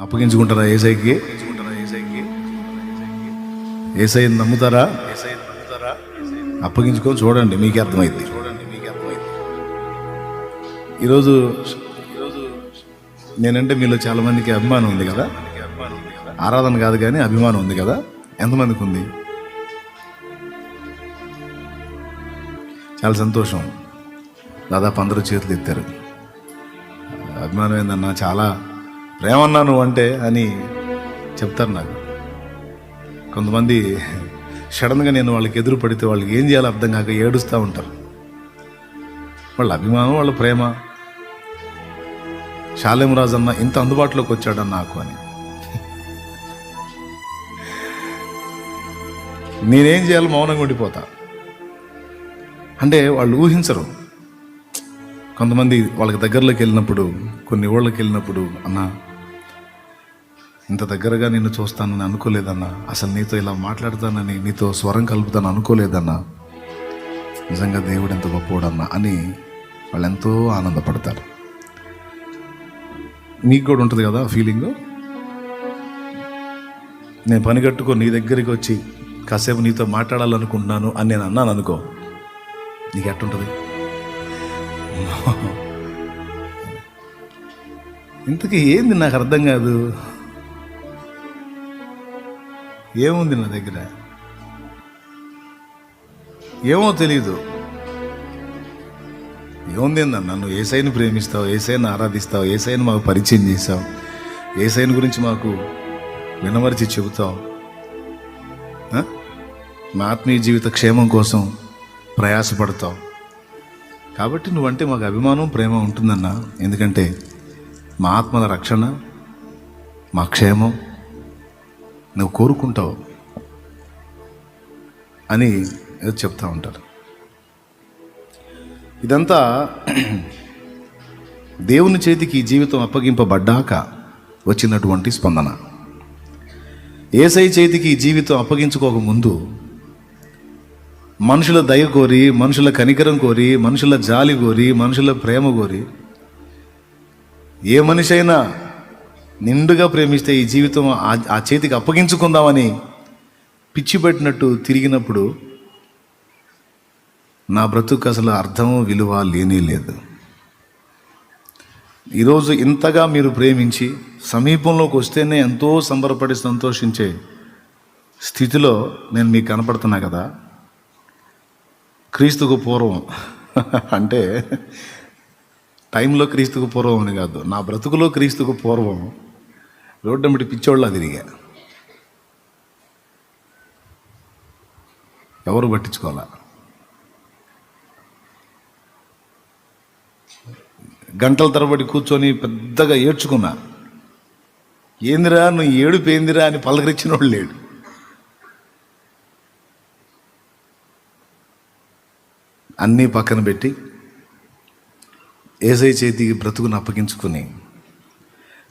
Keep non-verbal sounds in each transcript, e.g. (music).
అప్పగించుకుంటారా ఏసైకి? ఏసైని నమ్ముతారా? అప్పగించుకొని చూడండి మీకే అర్థమైంది ఈరోజు నేనంటే మీలో చాలా మందికి అభిమానం ఉంది కదా? ఆరాధన కాదు కానీ అభిమానం ఉంది కదా? ఎంతమందికి ఉంది? చాలా సంతోషం. దాదాపు అందరూ చేతులు ఎత్తారు. అభిమానం ఏందన్నా చాలా ప్రేమ అన్నా నువ్వు అంటే అని చెప్తారు నాకు. కొంతమంది సడన్గా నేను వాళ్ళకి ఎదురు పడితే వాళ్ళకి ఏం చేయాలో అర్థం కాక ఏడుస్తూ ఉంటారు. వాళ్ళ అభిమానం వాళ్ళ ప్రేమ. శాలేం రాజు అన్న ఇంత అందుబాటులోకి వచ్చాడన్న నాకు అని. నేనేం చేయాలో మౌనంగా ఉండిపోతా. అంటే వాళ్ళు ఊహించరు. కొంతమంది వాళ్ళకి దగ్గరలోకి వెళ్ళినప్పుడు కొన్ని ఊళ్ళకి వెళ్ళినప్పుడు అన్న ఇంత దగ్గరగా నిన్ను చూస్తానని అనుకోలేదన్నా. అసలు నీతో ఇలా మాట్లాడతానని నీతో స్వరం కలుపుతాను అనుకోలేదన్నా. నిజంగా దేవుడు ఎంత గొప్పవాడన్నా అని వాళ్ళు ఎంతో ఆనందపడతారు. నీకు కూడా ఉంటుంది కదా ఫీలింగ్ నేను పని కట్టుకో నీ దగ్గరికి వచ్చి కాసేపు నీతో మాట్లాడాలనుకుంటున్నాను అని నేను అన్నాను అనుకో. నీకు ఎట్టుంటుంది? ఇంతకీ ఏంది నాకు అర్థం కాదు. ఏముంది నా దగ్గర? ఏమో తెలీదు. ఏముంది ఏందన్న నన్ను ఏసైని ప్రేమిస్తావు? ఏసైని ఆరాధిస్తావు? ఏసైని మాకు పరిచయం చేసావు ఏసైని గురించి మాకు వినమరిచి చెబుతావు? మా ఆత్మీయ జీవిత క్షేమం కోసం ప్రయాసపడతావు. కాబట్టి నువ్వంటే మాకు అభిమానం ప్రేమ ఉంటుందన్న. ఎందుకంటే మా ఆత్మల రక్షణ మా క్షేమం నువ్వు కోరుకుంటావు అని చెప్తూ చెప్తా ఉంటారు. ఇదంతా దేవుని చేతికి జీవితం అప్పగింపబడ్డాక వచ్చినటువంటి స్పందన. ఏసై చేతికి జీవితం అప్పగించుకోక ముందు మనుషుల దయ కోరి మనుషుల కనికరం కోరి మనుషుల జాలి కోరి మనుషుల ప్రేమ కోరి ఏ మనిషి అయినా నిండుగా ప్రేమిస్తే ఈ జీవితం ఆ- ఆ చేతికి అప్పగించుకుందామని పిచ్చి పెట్టినట్టు తిరిగినప్పుడు నా బ్రతుకు అసలు అర్థం విలువ లేనే లేదు. ఈరోజు ఇంతగా మీరు ప్రేమించి సమీపంలోకి వస్తేనే ఎంతో సంబరపడి సంతోషించే స్థితిలో నేను మీకు కనపడుతున్నా కదా. క్రీస్తుకు పూర్వం (laughs) అంటే టైంలో క్రీస్తుకు పూర్వం అని కాదు నా బ్రతుకులో క్రీస్తుకు పూర్వం రోడ్డమిటి పిచ్చోళ్ళ తిరిగా. ఎవరు పట్టించుకోవాలా? గంటల తరబడి కూర్చొని పెద్దగా ఏడ్చుకున్నా. ఏందిరా నువ్వు ఏడుపు ఏందిరా అని పలకరించిన వాడు లేడు. అన్నీ పక్కన పెట్టి ఏసై చేతికి బ్రతుకుని అప్పగించుకుని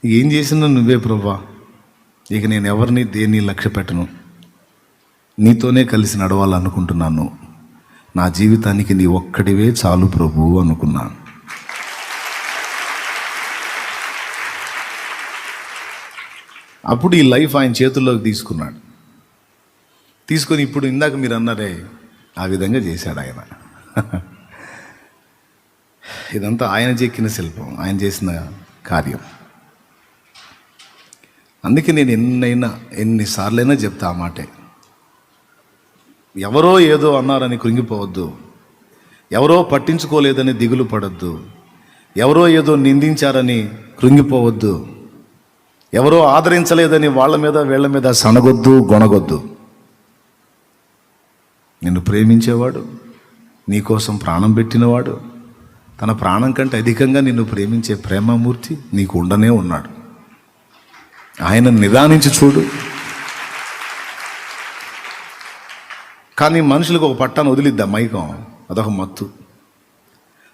ఏం చేసినా నువ్వే ప్రభా. ఇక నేను ఎవరిని దేన్ని లక్ష్య పెట్టను. నీతోనే కలిసి నడవాలనుకుంటున్నాను. నా జీవితానికి నీ ఒక్కడివే చాలు ప్రభు అనుకున్నాను అప్పుడు ఈ లైఫ్ ఆయన చేతుల్లోకి తీసుకున్నాడు. తీసుకొని ఇప్పుడు ఇందాక మీరు అన్నారే ఆ విధంగా చేశాడు ఆయన. ఇదంతా ఆయన చెక్కిన శిల్పం ఆయన చేసిన కార్యం. అందుకే నేను ఎన్నైనా ఎన్నిసార్లైనా చెప్తా ఆ మాటే. ఎవరో ఏదో అన్నారని కృంగిపోవద్దు. ఎవరో పట్టించుకోలేదని దిగులు పడద్దు. ఎవరో ఏదో నిందించారని కృంగిపోవద్దు. ఎవరో ఆదరించలేదని వాళ్ళ మీద వీళ్ళ మీద సనగొద్దు గొనగొద్దు నిన్ను ప్రేమించేవాడు నీకోసం ప్రాణం పెట్టినవాడు తన ప్రాణం కంటే అధికంగా నిన్ను ప్రేమించే ప్రేమమూర్తి నీకు ఉండనే ఉన్నాడు. ఆయన నిదానించి చూడు. కానీ మనుషులకు ఒక పట్టాన్ని వదిలిద్దా మైకం. అదొక మత్తు.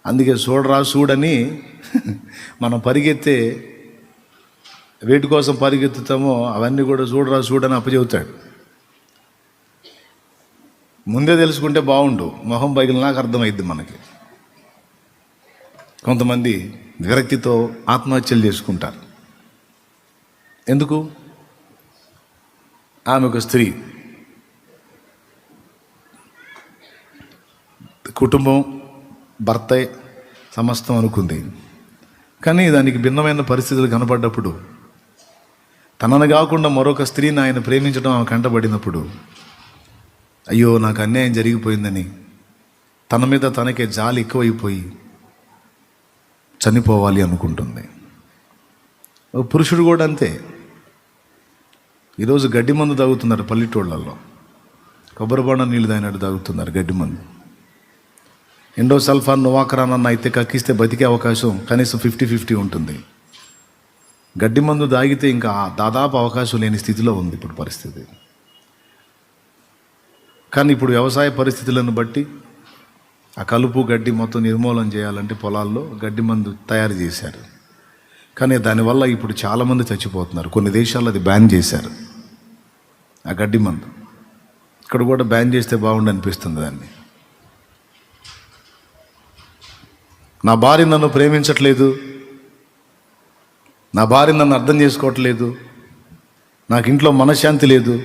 అందుకే చూడరా చూడని మనం పరిగెత్తే వేటి కోసం పరిగెత్తుతామో అవన్నీ కూడా చూడరా చూడని అప్పచెబుతాడు. ముందే తెలుసుకుంటే బాగుండు. మొహం పైకి నాకు అర్థమైద్ది మనకి. కొంతమంది విరక్తితో ఆత్మహత్యలు చేసుకుంటారు. ఎందుకు? ఆమె ఒక స్త్రీ. కుటుంబం భర్త సమస్తం అనుకుంది. కానీ దానికి భిన్నమైన పరిస్థితులు కనపడ్డప్పుడు తనను కాకుండా మరొక స్త్రీని ఆయన ప్రేమించడం ఆమె కంటబడినప్పుడు అయ్యో నాకు అన్యాయం జరిగిపోయిందని తన మీద తనకే జాలి ఎక్కువైపోయి చనిపోవాలి అనుకుంటుంది. పురుషుడు కూడా అంతే. ఈరోజు గడ్డి మందు తాగుతున్నారు పల్లెటూళ్ళల్లో. కొబ్బరి బొండ నీళ్ళు తాగినట్టు తాగుతున్నారు గడ్డి మందు. ఎండో సల్ఫాన్ నువాకరాన్ అన్న అయితే కక్కిస్తే బతికే అవకాశం కనీసం ఫిఫ్టీ ఫిఫ్టీ ఉంటుంది. గడ్డి మందు తాగితే ఇంకా దాదాపు అవకాశం లేని స్థితిలో ఉంది ఇప్పుడు పరిస్థితి. కానీ ఇప్పుడు వ్యవసాయ పరిస్థితులను బట్టి ఆ కలుపు గడ్డి మొత్తం నిర్మూలన చేయాలంటే పొలాల్లో గడ్డి మందు తయారు చేశారు. కానీ దానివల్ల ఇప్పుడు చాలామంది చచ్చిపోతున్నారు. కొన్ని దేశాల్లో అది బ్యాన్ చేశారు. ఆ గడ్డి మందు. ఇక్కడ కూడా బ్యాన్ చేస్తే బాగుండు అనిపిస్తుంది దాన్ని. నా భార్య నన్ను ప్రేమించట్లేదు. నా భార్య నన్ను అర్థం చేసుకోవట్లేదు. నాకు ఇంట్లో మనశ్శాంతి లేదు.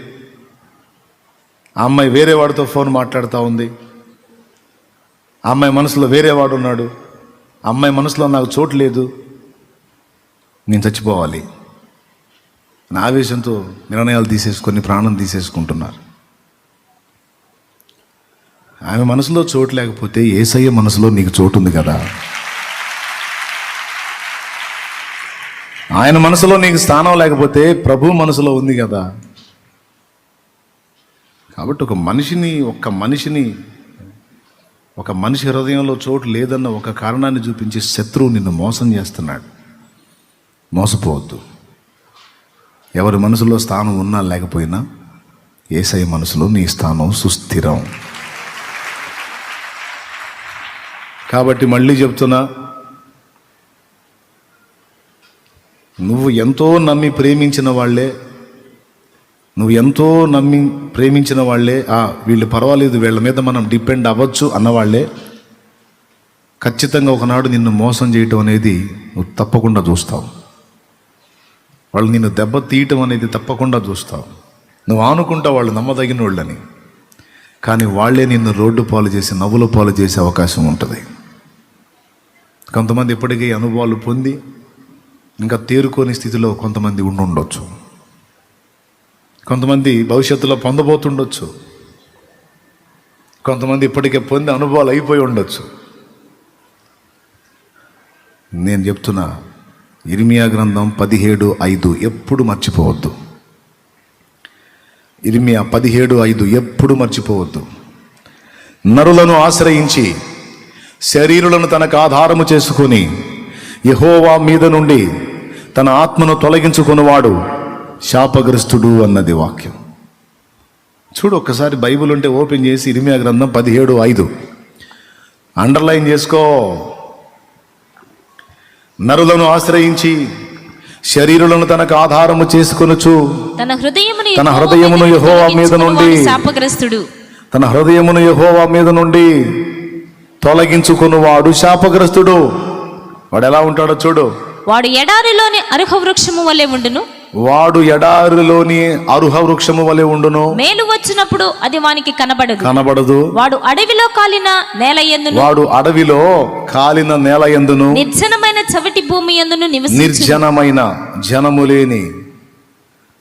ఆ అమ్మాయి వేరే వాడితో ఫోన్ మాట్లాడుతూ ఉంది. ఆ అమ్మాయి మనసులో వేరే వాడు ఉన్నాడు. అమ్మాయి మనసులో నాకు చోటు లేదు. నేను చచ్చిపోవాలి. నా ఆవేశంతో నిర్ణయాలు తీసేసుకొని ప్రాణం తీసేసుకుంటున్నారు. ఆమె మనసులో చోటు లేకపోతే ఏసయ్య మనసులో నీకు చోటు ఉంది కదా. ఆయన మనసులో నీకు స్థానం లేకపోతే ప్రభు మనసులో ఉంది కదా. కాబట్టి ఒక మనిషిని ఒక్క మనిషిని ఒక మనిషి హృదయంలో చోటు లేదన్న ఒక కారణాన్ని చూపించి శత్రువు నిన్ను మోసం చేస్తున్నాడు. మోసపోవద్దు. ఎవరి మనసులో స్థానం ఉన్నా లేకపోయినా ఏసై మనసులో నీ స్థానం సుస్థిరం. కాబట్టి మళ్ళీ చెప్తున్నా నువ్వు ఎంతో నమ్మి ప్రేమించిన వాళ్ళే నువ్వు ఎంతో నమ్మి ప్రేమించిన వాళ్ళే ఆ వీళ్ళు పర్వాలేదు వీళ్ళ మీద మనం డిపెండ్ అవ్వచ్చు అన్నవాళ్ళే ఖచ్చితంగా ఒకనాడు నిన్ను మోసం చేయటం అనేది నువ్వు తప్పకుండా చూస్తావు. వాళ్ళు నిన్ను దెబ్బ తీయటం అనేది తప్పకుండా చూస్తావు. నువ్వు ఆనుకుంటా వాళ్ళు నమ్మదగిన వాళ్ళని. కానీ వాళ్ళే నిన్ను రోడ్డు పాలు చేసి నవ్వుల పాలు చేసే అవకాశం ఉంటుంది. కొంతమంది ఇప్పటికీ అనుభవాలు పొంది ఇంకా తేరుకోని స్థితిలో కొంతమంది ఉండి ఉండొచ్చు. కొంతమంది భవిష్యత్తులో పొందబోతుండొచ్చు. కొంతమంది ఇప్పటికే పొంది అనుభవాలు అయిపోయి ఉండొచ్చు. నేను చెప్తున్నా ఇర్మియా గ్రంథం పదిహేడు ఐదు ఎప్పుడు మర్చిపోవద్దు. ఇర్మియా పదిహేడు ఐదు ఎప్పుడు మర్చిపోవద్దు. నరులను ఆశ్రయించి శరీరులను తనకు ఆధారము చేసుకొని యహోవా మీద నుండి తన ఆత్మను తొలగించుకున్నవాడు శాపగ్రస్తుడు అన్నది వాక్యం. చూడు ఒక్కసారి బైబిల్ ఉంటే ఓపెన్ చేసి ఇరిమియా గ్రంథం పదిహేడు ఐదు. అండర్లైన్ చేసుకో. నరులను ఆశ్రయించి శరీరులను తనకు ఆధారము చేసుకొనుచు తన హృదయమును తన హృదయమును యెహోవా మీద నుండి శాపగ్రస్తుడు. తన హృదయమును యహోవా మీద నుండి తొలగించుకున్నవాడు శాపగ్రస్తుడు. వాడు ఎలా ఉంటాడో చూడు. వాడు ఎడారిలోని అర్హ వృక్షము వలె ఉండును. వాడు ఎడారిలోని అరుహ వృక్షము వలె ఉండును. మేలు వచ్చినప్పుడు అది వానికి కనబడదు. కనబడదు. వాడు అడవిలో కాలిన నేల ఎందును? వాడు అడవిలో కాలిన నేల ఎందును? నిర్జనమైన చవిటి భూమి ఎందును నిర్జనమైన జనము లేని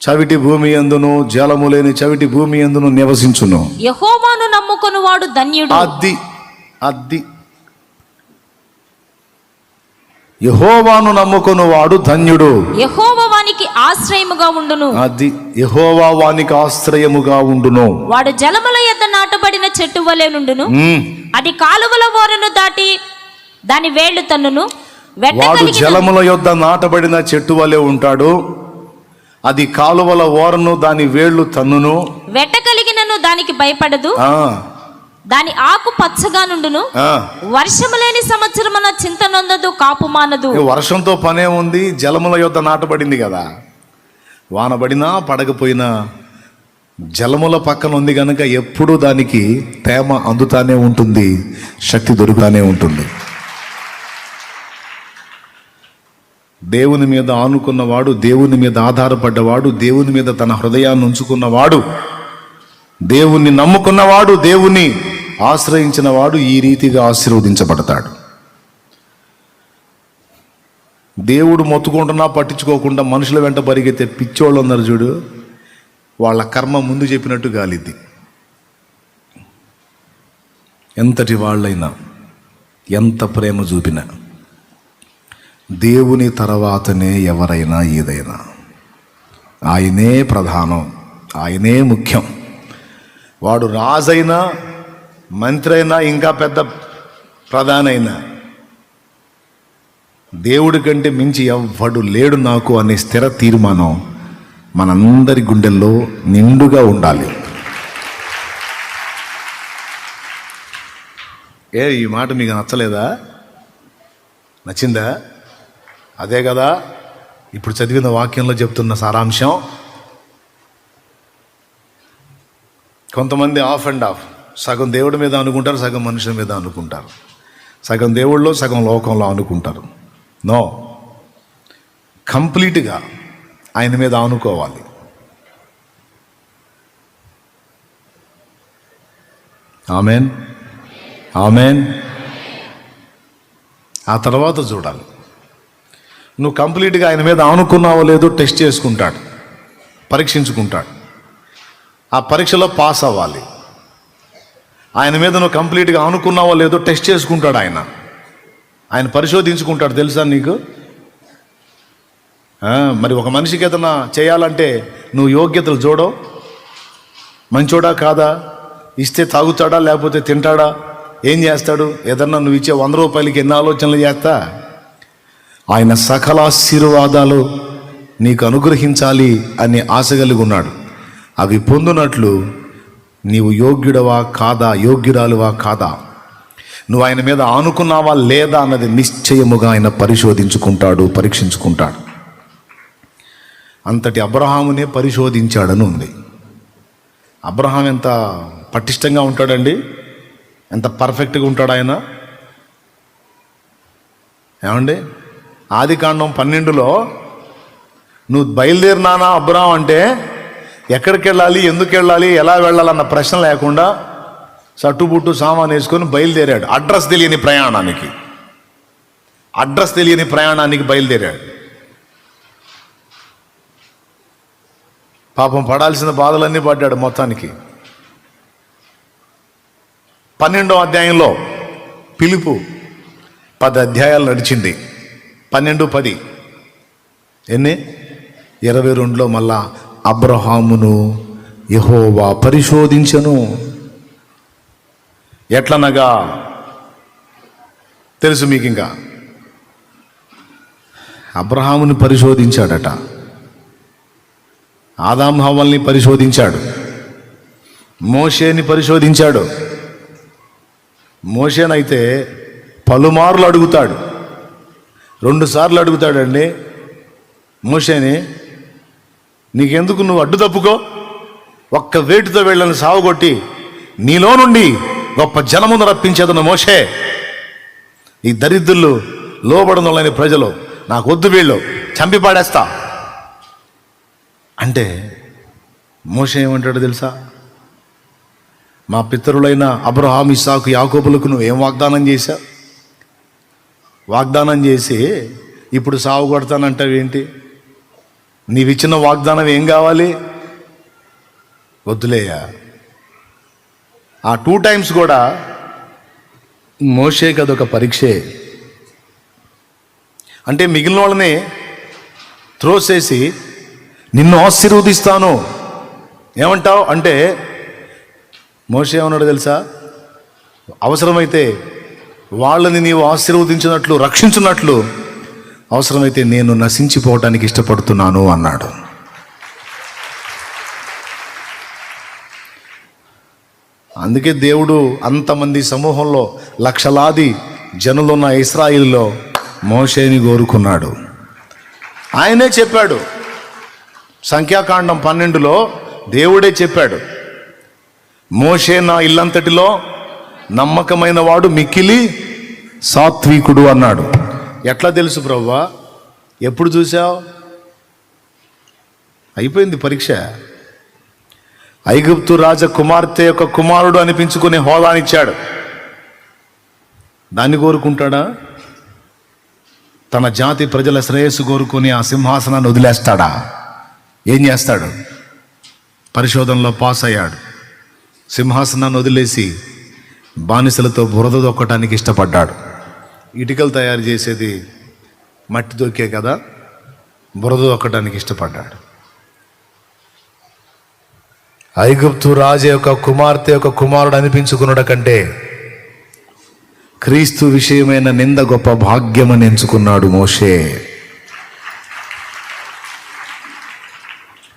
చవిటి భూమి ఎందును జలము లేని చవిటి భూమి ఎందును నివసించును. యహోవాను నమ్ముకొని వాడు ధన్యుడు. అద్ది అద్ది. యహోవాను నమ్ముకుని వాడు ధన్యుడు. యహోవ వానికి ఆశ్రయముగా ఉండును. అది యహోవా వానికి ఆశ్రయముగా ఉండును. వాడు జలముల యొద్ద నాటబడిన చెట్టు వలె నుండును. అది కాలువల ఓరను దాటి దాని వేళ్ళు తన్నును. వాడు జలముల యొద్ద నాటబడిన చెట్టు వలె ఉంటాడు. అది కాలువల ఓరను దాని వేళ్ళు తన్నును. వెట్ట కలిగినను దానికి భయపడదు. దాని ఆకు పచ్చగా నుండును. ఆ. వర్షము లేని సంవత్సరమున చింత నొందదు కాపు మానదు. వర్షంతో పనే ఉంది జలముల యొద్ద నాటబడింది కదా. వాన పడినా పడకపోయినా జలముల పక్కన ఉంది కనుక ఎప్పుడూ దానికి తేమ అందుతానే ఉంటుంది శక్తి దొరుకుతానే ఉంటుంది. దేవుని మీద ఆనుకున్నవాడు దేవుని మీద ఆధారపడ్డవాడు దేవుని మీద తన హృదయాన్ని ఉంచుకున్నవాడు దేవుణ్ణి నమ్ముకున్నవాడు దేవుని. ఆశ్రయించిన వాడు ఈ రీతిగా ఆశీర్వదించబడతాడు. దేవుడు మొత్తుకుంటున్నా పట్టించుకోకుండా మనుషుల వెంట పరిగెత్తే పిచ్చోళ్ళు ఉన్నారు చూడు వాళ్ళ కర్మ ముందు చెప్పినట్టు గాలిద్ది. ఎంతటి వాళ్ళైనా ఎంత ప్రేమ చూపినా దేవుని తర్వాతనే ఎవరైనా ఏదైనా. ఆయనే ప్రధానం ఆయనే ముఖ్యం. వాడు రాజైనా మంత్రి అయినా ఇంకా పెద్ద ప్రధానైనా. దేవుడి కంటే మించి ఎవ్వడు లేడు నాకు అనే స్థిర తీర్మానం మనందరి గుండెల్లో నిండుగా ఉండాలి. ఏ ఈ మాట మీకు నచ్చలేదా? నచ్చిందా? అదే కదా ఇప్పుడు చదివిన వాక్యంలో చెప్తున్న సారాంశం. కొంతమంది ఆఫ్ అండ్ ఆఫ్. సగం దేవుడి మీద అనుకుంటారు సగం మనుషుల మీద అనుకుంటారు. సగం దేవుళ్ళలో సగం లోకంలో అనుకుంటారు. నో. కంప్లీట్గా ఆయన మీద ఆనుకోవాలి. ఆమెన్. ఆమెన్. ఆ తర్వాత చూడాలి. నువ్వు కంప్లీట్గా ఆయన మీద ఆనుకున్నావో లేదో టెస్ట్ చేసుకుంటాడు. పరీక్షించుకుంటాడు. ఆ పరీక్షలో పాస్ అవ్వాలి. ఆయన మీద నువ్వు కంప్లీట్గా అనుకున్నావో లేదో టెస్ట్ చేసుకుంటాడు ఆయన. ఆయన పరిశోధించుకుంటాడు తెలుసా నీకు? మరి ఒక మనిషికి ఏదైనా చేయాలంటే నువ్వు యోగ్యతలు చూడవు మంచోడా కాదా? ఇస్తే తాగుతాడా లేకపోతే తింటాడా? ఏం చేస్తాడు? ఏదన్నా నువ్వు ఇచ్చే వంద రూపాయలకి ఎన్ని ఆలోచనలు చేస్తా? ఆయన సకల ఆశీర్వాదాలు నీకు అనుగ్రహించాలి అని ఆశ కలిగి ఉన్నాడు. అవి పొందునట్లు నీవు యోగ్యుడవా కాదా? యోగ్యురాలువా కాదా? నువ్వు ఆయన మీద ఆనుకున్నావా లేదా అన్నది నిశ్చయముగా ఆయన పరిశోధించుకుంటాడు పరీక్షించుకుంటాడు. అంతటి అబ్రహామునే పరిశోధించాడని ఉంది. అబ్రహాం ఎంత పటిష్టంగా ఉంటాడండి? ఎంత పర్ఫెక్ట్గా ఉంటాడు ఆయన? ఏమండి? ఆది కాండం పన్నెండులో నువ్వు బయలుదేరినానా అబ్రహం? అంటే ఎక్కడికి వెళ్ళాలి ఎందుకు వెళ్ళాలి ఎలా వెళ్ళాలన్న ప్రశ్న లేకుండా సట్టుబుట్టు సామాన్ వేసుకొని బయలుదేరాడు. అడ్రస్ తెలియని ప్రయాణానికి. అడ్రస్ తెలియని ప్రయాణానికి బయలుదేరాడు. పాపం పడాల్సిన బాధలన్నీ పడ్డాడు మొత్తానికి. పన్నెండో అధ్యాయంలో పిలుపు పది అధ్యాయాలు నడిచింది. పన్నెండు పది. ఎన్ని? ఇరవై రెండులో మళ్ళా అబ్రహామును యహోవా పరిశోధించను. ఎట్లనగా? తెలుసు మీకు ఇంకా అబ్రహాముని పరిశోధించాడట. ఆదాం హవల్ని పరిశోధించాడు. మోషేని పరిశోధించాడు. మోషేనైతే పలుమార్లు అడుగుతాడు. రెండుసార్లు అడుగుతాడండి మోషేని. నీకెందుకు నువ్వు అడ్డు తప్పుకో? ఒక్క వేటితో వీళ్ళని సావుగొట్టి నీలో నుండి గొప్ప జనమును రప్పించేదను మోషే. ఈ దరిద్రులు లోబడనులని ప్రజలు నాకు వద్దు వీళ్ళు చంపి పాడేస్తా. అంటే మోషే ఏమంటాడు తెలుసా? మా పితరులైన అబ్రహాం సాకు యాకోబులకు నువ్వు ఏం వాగ్దానం చేశావు వాగ్దానం చేసి ఇప్పుడు సాగు కొడతానంటావేంటి నీవిచ్చిన వాగ్దానం ఏం కావాలి? వద్దులేయా ఆ టూ టైమ్స్ కూడా మోషేకి అదొక పరీక్షే. అంటే మిగిలిన వాళ్ళని త్రోసేసి నిన్ను ఆశీర్వదిస్తాను. ఏమంటావు? అంటే మోషే ఏమన్నాడు తెలుసా? అవసరమైతే వాళ్ళని నీవు ఆశీర్వదించినట్లు రక్షించినట్లు అవసరమైతే నేను నశించిపోవటానికి ఇష్టపడుతున్నాను అన్నాడు. అందుకే దేవుడు అంతమంది సమూహంలో లక్షలాది జనులున్న ఇస్రాయిల్లో మోషేని కోరుకున్నాడు. ఆయనే చెప్పాడు. సంఖ్యాకాండం పన్నెండులో దేవుడే చెప్పాడు. మోషే నా ఇల్లంతటిలో నమ్మకమైన వాడు మిక్కిలి సాత్వికుడు అన్నాడు. ఎట్లా తెలుసు ప్రవ్వా? ఎప్పుడు చూసావు అయిపోయింది పరీక్ష. ఐగుప్తు రాజ కుమార్తె యొక్క కుమారుడు అనిపించుకునే హోదానిచ్చాడు. దాన్ని కోరుకుంటాడా? తన జాతి ప్రజల శ్రేయస్సు కోరుకుని ఆ సింహాసనాన్ని వదిలేస్తాడా? ఏం చేస్తాడు? పరిశోధనలో పాస్ అయ్యాడు. సింహాసనాన్ని వదిలేసి బానిసలతో బురద దొక్కటానికి ఇష్టపడ్డాడు. ఇటుకలు తయారు చేసేది మట్టి దొక్కే కదా బురద దొక్కడానికి ఇష్టపడ్డాడు. ఐగుప్తు రాజు యొక్క కుమార్తె యొక్క కుమారుడు అనిపించుకున్నట కంటే క్రీస్తు విషయమైన నింద గొప్ప భాగ్యమని ఎంచుకున్నాడు మోషే.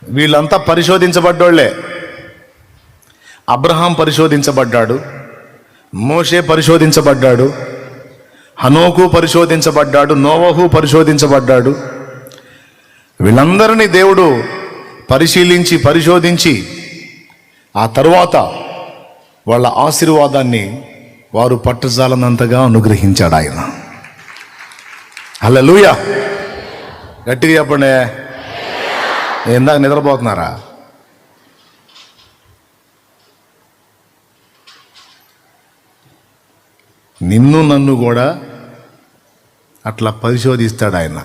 వీళ్ళంతా పరిశోధించబడ్డోళ్ళే. అబ్రహాం పరిశోధించబడ్డాడు మోషే పరిశోధించబడ్డాడు హనోకు పరిశోధించబడ్డాడు నోవహు పరిశోధించబడ్డాడు. వీళ్ళందరినీ దేవుడు పరిశీలించి పరిశోధించి ఆ తర్వాత వాళ్ళ ఆశీర్వాదాన్ని వారు పట్టుజాలనంతగా అనుగ్రహించాడు ఆయన. హల్లెలూయ. గట్టిగా చెప్పండి. ఇందాక నిద్రపోతున్నారా? నిన్ను నన్ను కూడా అట్లా పరిశోధిస్తాడు ఆయన.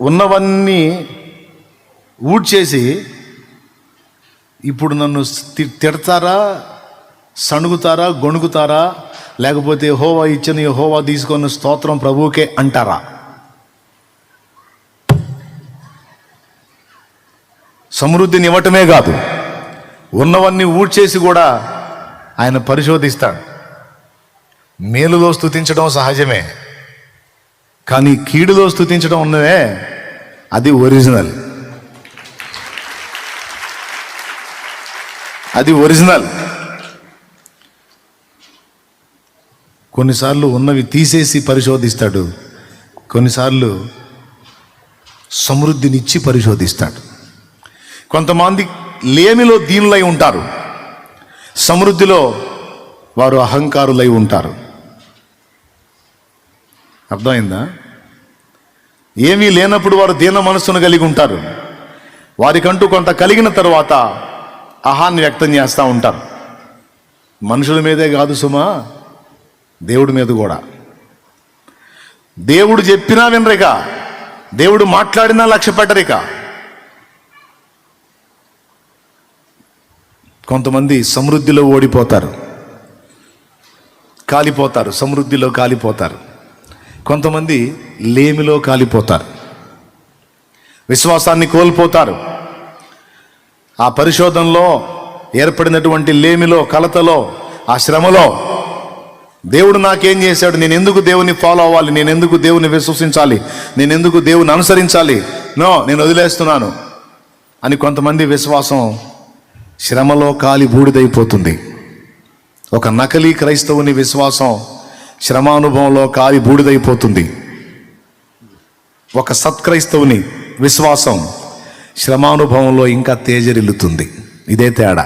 ఉన్నవన్నీ ఊడ్చేసి ఇప్పుడు నన్ను తి- తిడతారా సణుగుతారా గొణుగుతారా లేకపోతే హోవా ఇచ్చిన హోవా తీసుకొని స్తోత్రం ప్రభువుకే అంటారా? సమృద్ధిని ఇవ్వటమే కాదు. ఉన్నవన్నీ ఊడ్చేసి కూడా ఆయన పరిశోధిస్తాడు. మేలులో స్థుతించడం సహజమే. కానీ కీడులో స్థుతించడం ఉన్నవే అది ఒరిజినల్. అది ఒరిజినల్. కొన్నిసార్లు ఉన్నవి తీసేసి పరిశోధిస్తాడు. కొన్నిసార్లు సమృద్ధినిచ్చి పరిశోధిస్తాడు. కొంతమంది లేమిలో దీనులై ఉంటారు. సమృద్ధిలో వారు అహంకారులై ఉంటారు. అర్థమైందా? ఏమీ లేనప్పుడు వారు దీన మనస్సును కలిగి ఉంటారు. వారికంటూ కొంత కలిగిన తర్వాత అహాన్ని వ్యక్తం చేస్తూ ఉంటారు. మనుషుల మీదే కాదు సుమా దేవుడి మీద కూడా. దేవుడు చెప్పినా వినరిక దేవుడు మాట్లాడినా లక్ష్య పెట్టరిక. కొంతమంది సమృద్ధిలో ఓడిపోతారు. కాలిపోతారు సమృద్ధిలో కాలిపోతారు. కొంతమంది లేమిలో కాలిపోతారు. విశ్వాసాన్ని కోల్పోతారు. ఆ పరిశోధనలో ఏర్పడినటువంటి లేమిలో కలతలో ఆ శ్రమలో దేవుడు నాకేం చేశాడు? నేను ఎందుకు దేవుని ఫాలో అవ్వాలి? నేను ఎందుకు దేవుని విశ్వసించాలి? నేను ఎందుకు దేవుని అనుసరించాలి? నో నేను వదిలేస్తున్నాను అని కొంతమంది విశ్వాసం శ్రమలో కాలి బూడిదైపోతుంది ఒక నకలీ క్రైస్తవుని విశ్వాసం శ్రమానుభవంలో కాలి బూడిదైపోతుంది. ఒక సత్క్రైస్తవుని విశ్వాసం శ్రమానుభవంలో ఇంకా తేజరిల్లుతుంది. ఇదే తేడా.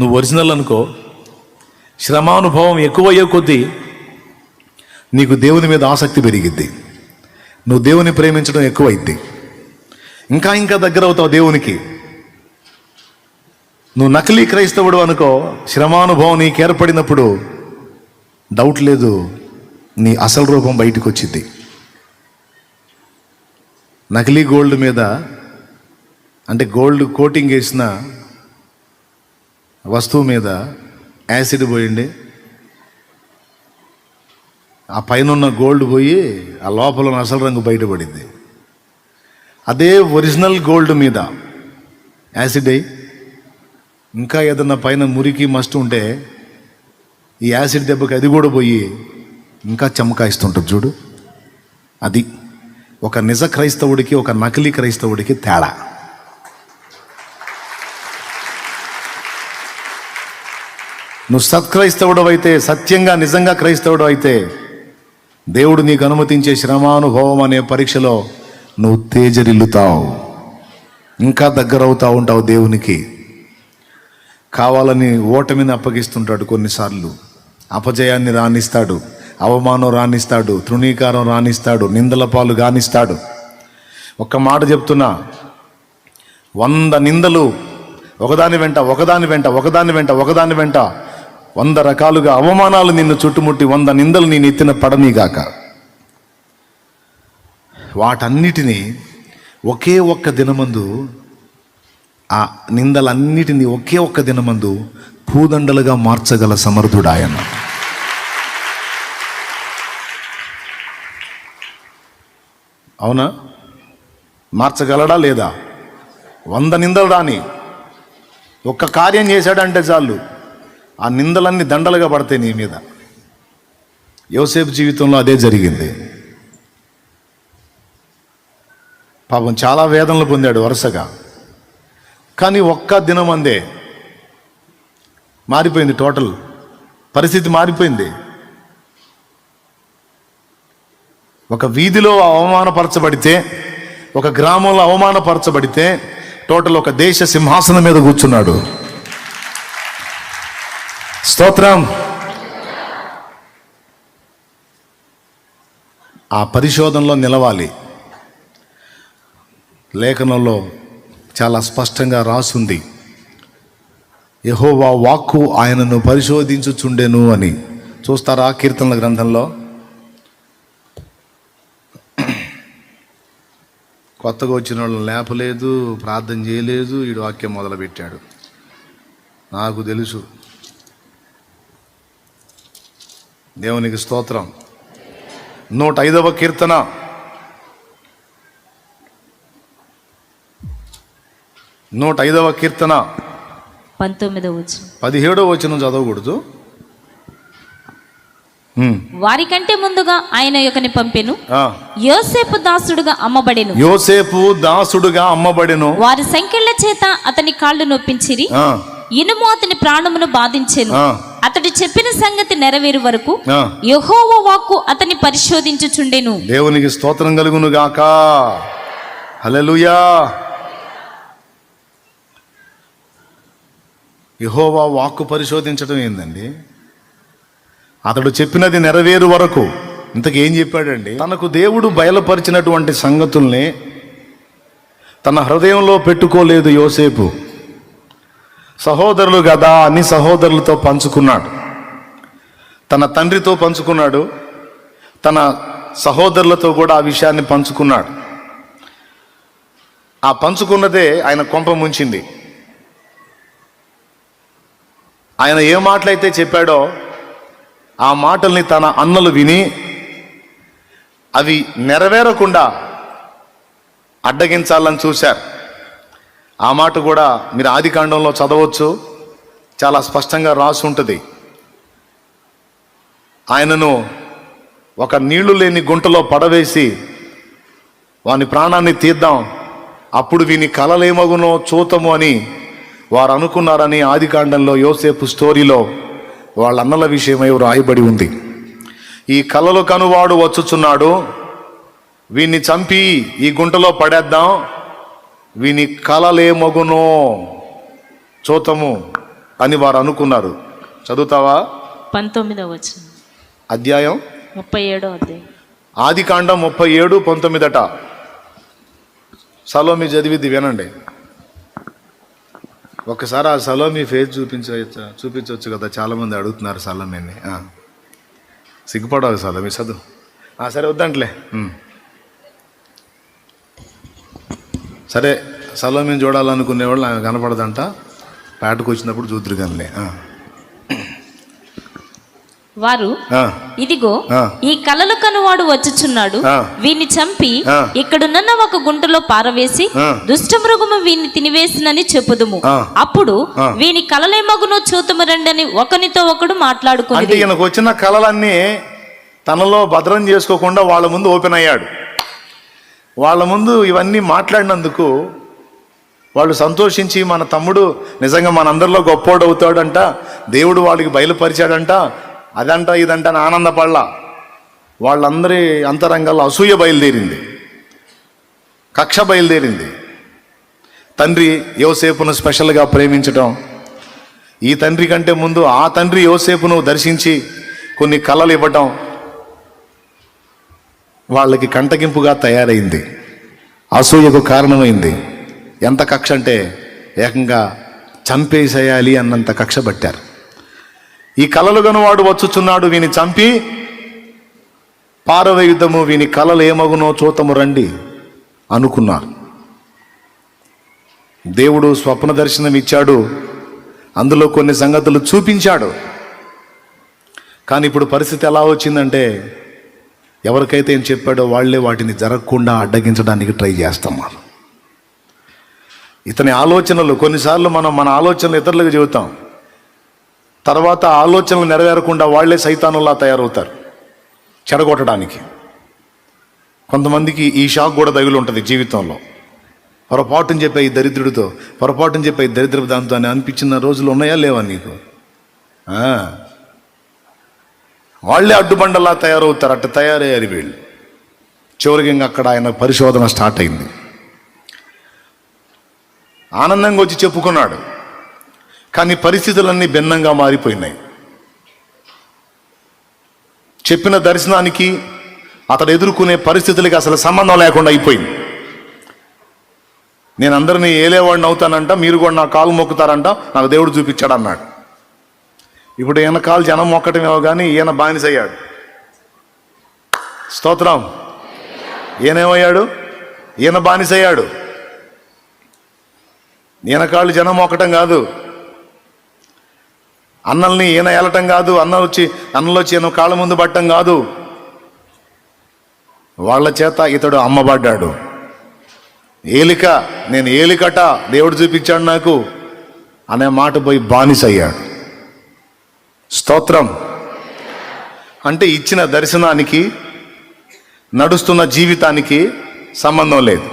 నువ్వు ఒరిజినల్ అనుకో. శ్రమానుభవం ఎక్కువయ్యే కొద్దీ నీకు దేవుని మీద ఆసక్తి పెరిగిద్ది. నువ్వు దేవుని ప్రేమించడం ఎక్కువైద్ది. ఇంకా ఇంకా దగ్గర అవుతావు దేవునికి. నువ్వు నకిలీ క్రైస్తవుడు అనుకో శ్రమానుభవం నీకు ఏర్పడినప్పుడు డౌట్ లేదు నీ అసలు రూపం బయటకు వచ్చింది నకిలీ గోల్డ్ మీద అంటే గోల్డ్ కోటింగ్ వేసిన వస్తువు మీద యాసిడ్ పోయింది. ఆ పైన ఉన్న గోల్డ్ పోయి ఆ లోపల ఉన్న అసలు రంగు బయటపడింది. అదే ఒరిజినల్ గోల్డ్ మీద యాసిడ్ అయ్యి ఇంకా ఏదన్నా పైన మురికి మస్ట్ ఉంటే ఈ యాసిడ్ దెబ్బకి అది కూడా పోయి ఇంకా చమకాయిస్తుంటుంది చూడు. అది ఒక నిజ క్రైస్తవుడికి ఒక నకిలీ క్రైస్తవుడికి తేడా. నువ్వు సత్క్రైస్తవుడు అయితే సత్యంగా నిజంగా క్రైస్తవుడు అయితే దేవుడు నీకు అనుమతించే శ్రమానుభవం అనే పరీక్షలో నువ్వు తేజరిల్లుతావు. ఇంకా దగ్గర అవుతా ఉంటావు దేవునికి. కావాలని ఓటమిని అప్పగిస్తుంటాడు కొన్నిసార్లు. అపజయాన్ని రాణిస్తాడు అవమానం రాణిస్తాడు తృణీకారం రాణిస్తాడు నిందల పాలు గానిస్తాడు. ఒక్క మాట చెప్తున్నా వంద నిందలు ఒకదాని వెంట ఒకదాని వెంట ఒకదాని వెంట ఒకదాని వెంట వంద రకాలుగా అవమానాలు నిన్ను చుట్టుముట్టి వంద నిందలు నేను ఎత్తిన పడనీగాక. వాటన్నిటినీ ఒకే ఒక్క దినమందు ఆ నిందలన్నిటినీ ఒకే ఒక్క దినమందు పూదండలుగా మార్చగల సమర్థుడు ఆయన అవునా? మార్చగలడా లేదా? వంద నిందలు రాని ఒక్క కార్యం చేశాడంటే చాలు ఆ నిందలన్నీ దండలుగా పడతాయి నీ మీద. యోసేపు జీవితంలో అదే జరిగింది. పాపం చాలా వేదనలు పొందాడు వరుసగా. కానీ ఒక్క దినం అందే మారిపోయింది టోటల్. పరిస్థితి మారిపోయింది. ఒక వీధిలో అవమానపరచబడితే ఒక గ్రామంలో అవమానపరచబడితే టోటల్ ఒక దేశ సింహాసనం మీద కూర్చున్నాడు. స్తోత్రం. ఆ పరిశోధనలో నిలవాలి. లేఖనంలో చాలా స్పష్టంగా రాసుంది. యహోవా వాక్కు ఆయనను పరిశోధించుచుండెను అని. చూస్తారా కీర్తనల గ్రంథంలో? కొత్తగా వచ్చిన వాళ్ళని లేపలేదు ప్రార్థన చేయలేదు ఈడు వాక్యం మొదలుపెట్టాడు. నాకు తెలుసు. దేవునికి స్తోత్రం. నూట ఐదవ కీర్తన. నూట ఐదవ కీర్తన. పంతొమ్మిదో వచ్చు పదిహేడవ వచనం చదవకూడదు. వారికంటే ముందుగా ఆయన యొక్కని పంపెను. యోసేపు దాసుడుగా అమ్మబడెను. యోసేపు దాసుడుగా అమ్మబడెను. వారి సంఖ్యల చేత అతని కాళ్ళు నొప్పించిరి. ఇనుము అతని ప్రాణమును బాధించెను. అతడు చెప్పిన సంగతి నెరవేరు వరకు. యెహోవ వాక్కు అతని పరిశోధించుచుండెను. దేవునికి స్తోత్రం కలుగును గాక హల్లెలూయా. యహోవా వాక్కు పరిశోధించడం ఏందండి? అతడు చెప్పినది నెరవేరు వరకు. ఇంతకు ఏం చెప్పాడండి? తనకు దేవుడు బయలుపరిచినటువంటి సంగతుల్ని తన హృదయంలో పెట్టుకోలేదు యోసేపు. సహోదరులు కదా అని సహోదరులతో పంచుకున్నాడు. తన తండ్రితో పంచుకున్నాడు. తన సహోదరులతో కూడా ఆ విషయాన్ని పంచుకున్నాడు. ఆ పంచుకున్నదే ఆయన కొంప ముంచింది. ఆయన ఏ మాటలైతే చెప్పాడో ఆ మాటల్ని తన అన్నలు విని అవి నెరవేరకుండా అడ్డగించాలని చూశారు. ఆ మాట కూడా మీరు ఆది కాండంలో చదవచ్చు. చాలా స్పష్టంగా రాసి ఉంటుంది. ఆయనను ఒక నీళ్ళు లేని గుంటలో పడవేసి వాని ప్రాణాన్ని తీద్దాం. అప్పుడు వీని కలలేమగునో చూతము అని వారు అనుకున్నారని ఆది కాండంలో యోసేపు స్టోరీలో వాళ్ళ అన్నల విషయమై రాయబడి ఉంది. ఈ కలలు కనువాడు వచ్చుచున్నాడు. వీన్ని చంపి ఈ గుంటలో పడేద్దాం. వీని కలలేమగునో చూతము అని వారు అనుకున్నారు. చదువుతావా? పంతొమ్మిదో వచ్చు అధ్యాయం? ముప్పై ఏడో అధ్యాయం. ఆది కాండం ముప్పై ఏడు పంతొమ్మిదట. సలోమి చదివిద్ది వినండి. ఒకసారి ఆ సలోమి ఫేస్ చూపించ చూపించవచ్చు కదా చాలామంది అడుగుతున్నారు సలోమిని. సిగ్గుపడాలి సలోమి చదువు. ఆ, సరే వద్దంట్లే. సరే సలోమిని చూడాలనుకునే వాళ్ళు కనపడదంట. పేటకు వచ్చినప్పుడు చూద్దరు కానీ వారు. ఇదిగో. ఈ కలలు కనువాడు వచ్చుచున్నాడు. వీని చంపి. ఇక్కడున్న ఒక గుంటలో పారవేసి ఆ. దుష్టమృగము వీని తినివేసినని చెప్పుదుము. అప్పుడు. వీని కలలేమగును చూతుము రండని ఒకనితో ఒకడు మాట్లాడుకుని ఈయనకు వచ్చిన కళలన్నీ తనలో భద్రం చేసుకోకుండా వాళ్ళ ముందు ఓపెన్ అయ్యాడు వాళ్ళ ముందు ఇవన్నీ మాట్లాడినందుకు వాళ్ళు సంతోషించి మన తమ్ముడు నిజంగా మనందరిలో గొప్పోడు అవుతాడంట దేవుడు వాళ్ళకి బయలుపరిచాడంట అదంట ఇదంట అని ఆనందపడలా. వాళ్ళందరి అంతరంగాల్లో అసూయ బయలుదేరింది. కక్ష బయలుదేరింది. తండ్రి యోసేపును స్పెషల్గా ప్రేమించటం ఈ తండ్రి కంటే ముందు ఆ తండ్రి యోసేపును దర్శించి కొన్ని కళలు ఇవ్వటం వాళ్ళకి కంటగింపుగా తయారైంది. అసూయకు కారణమైంది. ఎంత కక్ష అంటే ఏకంగా చంపేసేయాలి అన్నంత కక్ష పట్టారు. ఈ కలలు గనువాడు వచ్చుచున్నాడు వీని చంపి. పారవేయుద్ధము వీని కలలు ఏమగునో చూతము రండి అనుకున్నారు. దేవుడు స్వప్న దర్శనం ఇచ్చాడు అందులో కొన్ని సంగతులు చూపించాడు. కానీ ఇప్పుడు పరిస్థితి ఎలా వచ్చిందంటే ఎవరికైతే ఏం చెప్పాడో వాళ్ళే వాటిని జరగకుండా అడ్డగించడానికి ట్రై చేస్తాం ఇతని ఆలోచనలు కొన్నిసార్లు మనం మన ఆలోచనలు ఇతరులకు చెబుతాం. తర్వాత ఆలోచనలు నెరవేరకుండా వాళ్ళే సైతానుల్లా తయారవుతారు. చెడగొట్టడానికి కొంతమందికి ఈ షాక్ కూడా తగిలి ఉంటుంది జీవితంలో. పొరపాటుని చెప్పే ఈ దరిద్రుడితో పొరపాటుని చెప్పే ఈ దరిద్ర దాంతో అని అనిపించిన రోజులు ఉన్నాయా లేవా నీకు? వాళ్ళే అడ్డుబండలా తయారవుతారు. అట్ట తయారయ్యారు వీళ్ళు. చివరికి ఇంకా అక్కడ ఆయన పరిశోధన స్టార్ట్ అయింది. ఆనందంగా వచ్చి చెప్పుకున్నాడు. కానీ పరిస్థితులన్నీ భిన్నంగా మారిపోయినాయి. చెప్పిన దర్శనానికి అతడు ఎదుర్కొనే పరిస్థితులకి అసలు సంబంధం లేకుండా అయిపోయింది. నేను అందరినీ ఏలేవాడిని అవుతానంట మీరు కూడా నా కాలు మొక్కుతారంట నాకు దేవుడు చూపించాడు అన్నాడు ఇప్పుడు ఈయన కాలు జనం మొక్కటమేమో కానీ ఈయన బానిసయ్యాడు. స్తోత్రం. ఈయనేమయ్యాడు? ఈయన బానిసయ్యాడు. ఈయన కాళ్ళు జనం మొక్కటం కాదు. అన్నల్ని ఈయన ఏలటం కాదు అన్న వచ్చి అన్నలు వచ్చి ఈయన కాళ్ళ ముందు పట్టడం కాదు. వాళ్ళ చేత ఇతడు అమ్మబడ్డాడు. ఏలిక నేను ఏలికట దేవుడు చూపించాడు నాకు అనే మాట పోయి బానిస అయ్యాడు స్తోత్రం. అంటే ఇచ్చిన దర్శనానికి నడుస్తున్న జీవితానికి సంబంధం లేదు.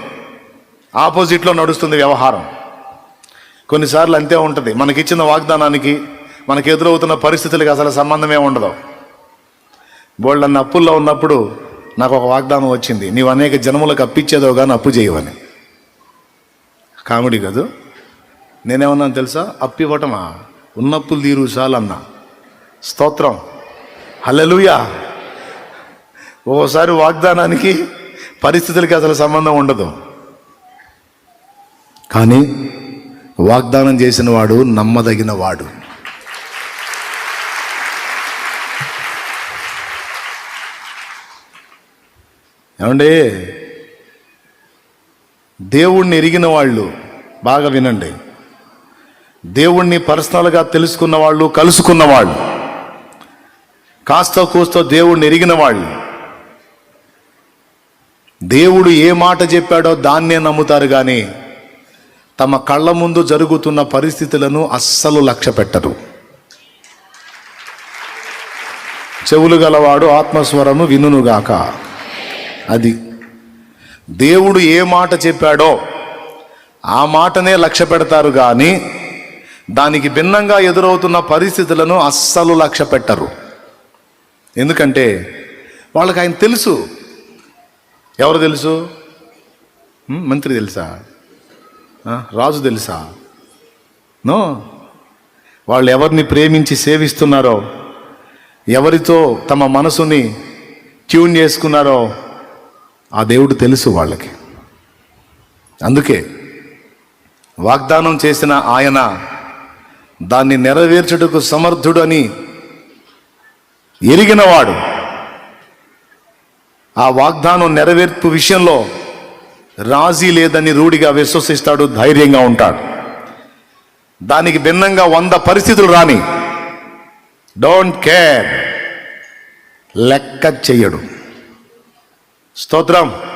ఆపోజిట్లో నడుస్తుంది వ్యవహారం. కొన్నిసార్లు అంతే ఉంటుంది. మనకిచ్చిన వాగ్దానానికి మనకు ఎదురవుతున్న పరిస్థితులకి అసలు సంబంధమే ఉండదు. బోళ్ళ అప్పుల్లో ఉన్నప్పుడు నాకు ఒక వాగ్దానం వచ్చింది. నీవు అనేక జన్మలకు అప్పిచ్చేదో కానీ అప్పు చేయవని. కామెడీ కాదు. నేనేమన్నాను తెలుసా? అప్పు ఇవ్వటమా ఉన్నప్పులు తీరు చాలన్నా. స్తోత్రం. హలలుయా ఓసారి వాగ్దానానికి పరిస్థితులకి అసలు సంబంధం ఉండదు. కానీ వాగ్దానం చేసిన వాడు నమ్మదగిన వాడు. ఏమండి? దేవుణ్ణి ఎరిగిన వాళ్ళు బాగా వినండి. దేవుణ్ణి పర్సనల్గా తెలుసుకున్న వాళ్ళు కలుసుకున్న వాళ్ళు. కాస్త కూస్తో దేవుణ్ణి ఎరిగిన వాళ్ళు. దేవుడు ఏ మాట చెప్పాడో దాన్నే నమ్ముతారు కానీ తమ కళ్ళ ముందు జరుగుతున్న పరిస్థితులను అస్సలు లక్ష్య పెట్టరు. చెవులు గలవాడు ఆత్మస్వరము వినునుగాక. అది. దేవుడు ఏ మాట చెప్పాడో ఆ మాటనే లక్ష్య పెడతారు కానీ దానికి భిన్నంగా ఎదురవుతున్న పరిస్థితులను అస్సలు లక్ష్య పెట్టరు. ఎందుకంటే వాళ్ళకి ఆయన తెలుసు. ఎవరు తెలుసు? మంత్రి తెలుసా? రాజు తెలుసా? నో? వాళ్ళు ఎవరిని ప్రేమించి సేవిస్తున్నారో ఎవరితో తమ మనసుని ట్యూన్ చేసుకున్నారో ఆ దేవుడు తెలుసు వాళ్ళకి. అందుకే వాగ్దానం చేసిన ఆయన దాన్ని నెరవేర్చుటకు సమర్థుడు అని ఎరిగినవాడు. ఆ వాగ్దానం నెరవేర్పు విషయంలో రాజీ లేదని రూఢిగా విశ్వసిస్తాడు ధైర్యంగా ఉంటాడు. దానికి భిన్నంగా వంద పరిస్థితులు రాని డోంట్ కేర్ లెక్క చెయ్యడు. స్తోత్రం.